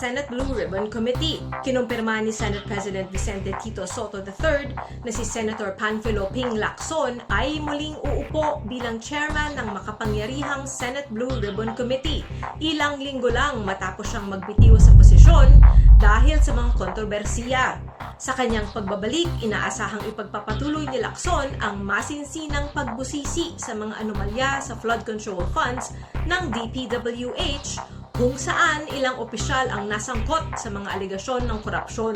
Senate Blue Ribbon Committee. Kinumpirma ni Senate President Vicente Tito Soto III na si Senator Panfilo Ping Lacson ay muling uupo bilang chairman ng makapangyarihang Senate Blue Ribbon Committee ilang linggo lang matapos siyang magbitiw sa posisyon dahil sa mga kontrobersiya. Sa kanyang pagbabalik, inaasahang ipagpapatuloy ni Lacson ang masinsinang pagbusisi sa mga anomalya sa flood control funds ng DPWH kung saan ilang opisyal ang nasangkot sa mga aligasyon ng korupsyon.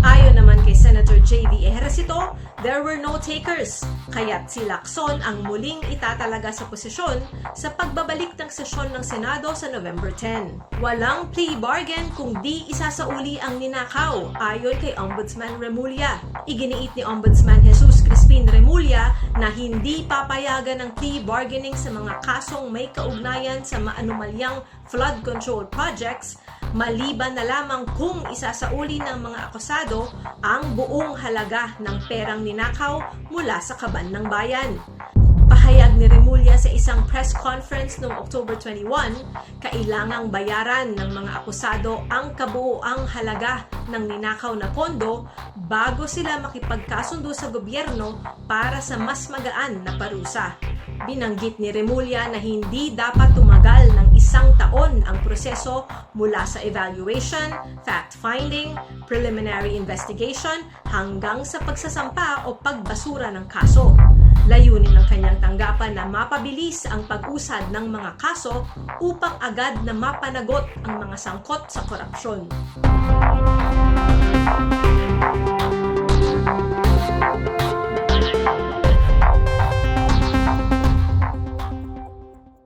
Ayon naman kay Senator J.V. Ejercito, there were no takers, kaya't si Lacson ang muling itatalaga sa posisyon sa pagbabalik ng sesyon ng Senado sa November 10. Walang plea bargain kung di isasauli ang ninakaw, ayon kay Ombudsman Remulla. Iginiit ni Ombudsman Jesus Crispin Remulla na hindi papayagan ng plea bargaining sa mga kasong may kaugnayan sa maanumalyang flood control projects maliban na lamang kung isasauli ng mga akusado ang buong halaga ng perang ninakaw mula sa kaban ng bayan. Pahayag ni Remulla sa isang press conference noong October 21, kailangang bayaran ng mga akusado ang kabuoang halaga ng ninakaw na pondo bago sila makipagkasundo sa gobyerno para sa mas magaan na parusa. Binanggit ni Remulla na hindi dapat tumagal ng isang taon ang proseso mula sa evaluation, fact-finding, preliminary investigation hanggang sa pagsasampa o pagbasura ng kaso. Layunin ng kanyang tanggapan na mapabilis ang pag-usad ng mga kaso upang agad na mapanagot ang mga sangkot sa korupsyon.